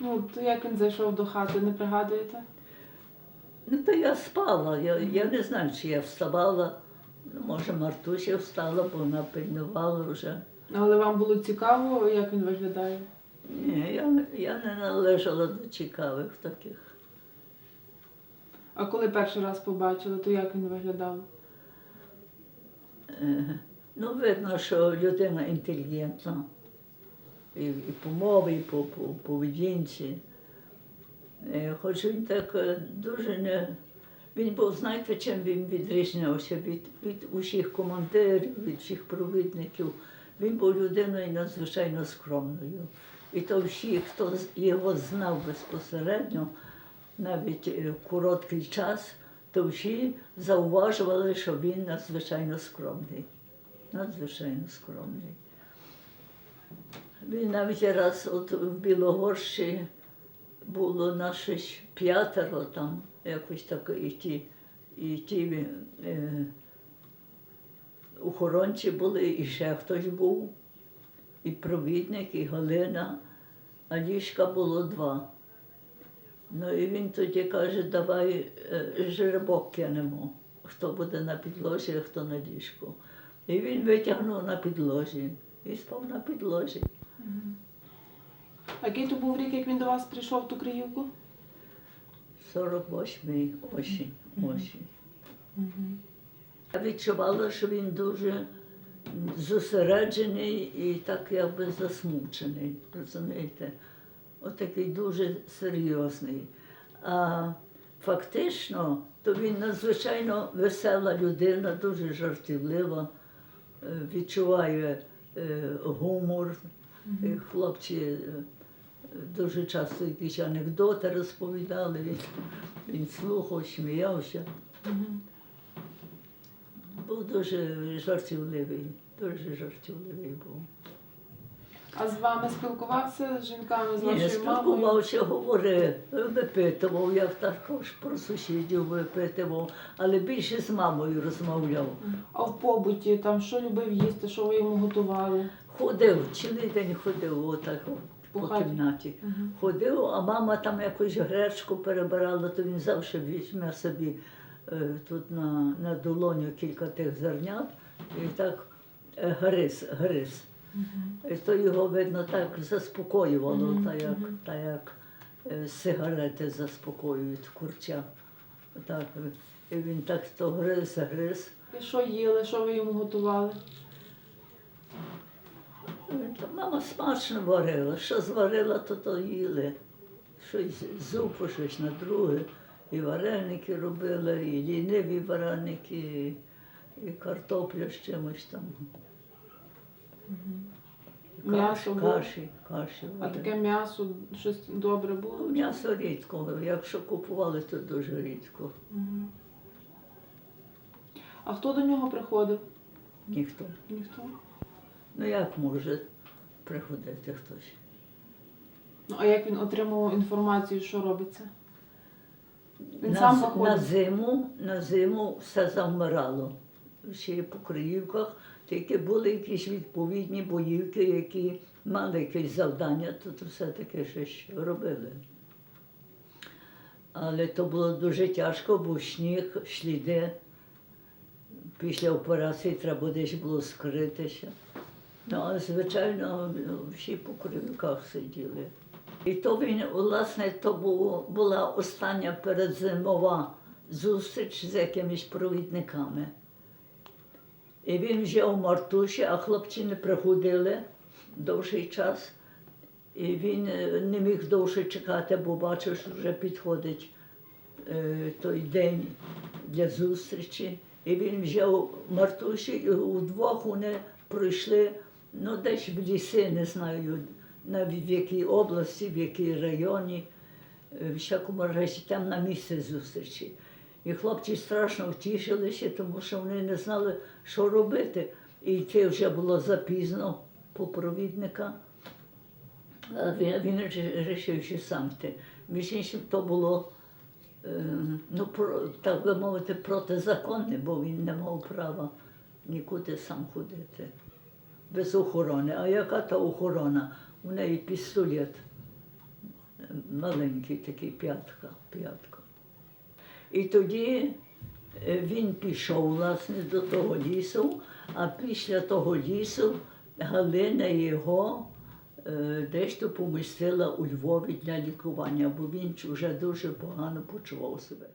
Ну, то як він зайшов до хати, не пригадуєте? Ну, то я спала. Я, я не знаю, чи я вставала. Ну, може, Мартуся встала, бо вона пильнувала вже. Але вам було цікаво, як він виглядає? Ні, я, я не належала до цікавих таких. А коли перший раз побачили, то як він виглядав? Е, Ну, видно, що людина інтелігентна. І, і по мові, і по, по поведінці. Е, Хоч він так е, дуже не. Він був, знаєте, чим він відрізнявся від, від усіх командирів, від всіх провідників. Він був людиною надзвичайно скромною. І то всі, хто його знав безпосередньо, навіть е, короткий час, то всі зауважували, що він надзвичайно скромний. Надзвичайно скромний. Він навіть раз от в Білогорщі було нас щось п'ятеро там, якось так, і ті, і ті е, охоронці були, і ще хтось був, і провідник, і Галина, а ліжка було два. Ну і він тоді каже, давай е, жеребок кинемо, хто буде на підлозі, а хто на ліжку. І він витягнув на підлозі і спав на підлозі. А який то був рік, як він до вас прийшов в ту Криївку? 48-й осінь. осінь. Я відчувала, що він дуже зосереджений і так якби засмучений, розумієте? Отакий дуже серйозний. А фактично, то він надзвичайно весела людина, дуже жартівлива, е, відчуває е, гумор. І хлопці е, дуже часто якісь анекдоти розповідали, він, він слухав, сміявся. Був дуже жартівливий, дуже жартівливий був. А з вами спілкувався з жінками, з Ні, вашою мамою? спілкувався, говорив, випитував, я також про сусідів випитував, але більше з мамою розмовляв. А в побуті там що любив їсти, що ви йому готували? Ходив, цілий день ходив отак По кімнаті. Ходив, а мама там якусь гречку перебирала, то він завжди візьме собі е, тут на, на долоню кілька тих зернят і так е, гриз, гриз. І то його, видно, так заспокоювало, та як, та як е, сигарети заспокоюють курча. Так, і він так то гриз, гриз. І що їли, що ви йому готували? Та Мама смачно варила, що зварила, то то їли. Щось зупу, щось на друге. І вареники робила, і ліниві вареники, і, картопля з чимось там. М'ясо було? каші, каші. А таке м'ясо, щось добре було? Ну, М'ясо рідко, якщо купували, то дуже рідко. Мгм. А хто до нього приходив? Ніхто. Ніхто. Ну як може приходити хтось? Ну, а як він отримував інформацію, що робиться? Він на, сам з- на зиму, на зиму все завмирало. Всі по Криївках, тільки були якісь відповідні боївки, які мали якесь завдання, то, то все-таки щось робили. Але то було дуже тяжко, був сніг, сліди. Після операції треба десь було скритися. Ну, а звичайно, всі по кривіках сиділи. І то він, власне, то було, була остання передзимова зустріч з якимись провідниками. І він вже у Мартуші, а хлопці не приходили довший час. І він е, не міг довше чекати, бо бачив, що вже підходить е, той день для зустрічі. І він взяв у Мартуші, і удвох вони пройшли ну, десь в ліси, не знаю, навіть в якій області, в якій районі, в всякому разі там на місце зустрічі. І хлопці страшно втішилися, тому що вони не знали, що робити. І йти вже було запізно по провідника. Він, він вирішив, що сам йти. Між іншим, то було, е, ну, так би мовити, протизаконне, бо він не мав права нікуди сам ходити без охорони. А яка та охорона? У неї пістолет маленький такий п'ятка, п'ятка. І тоді е, він пішов власне до того лісу, а після того лісу Галина його е, дещо помістила у Львові для лікування, бо він вже дуже погано почував себе.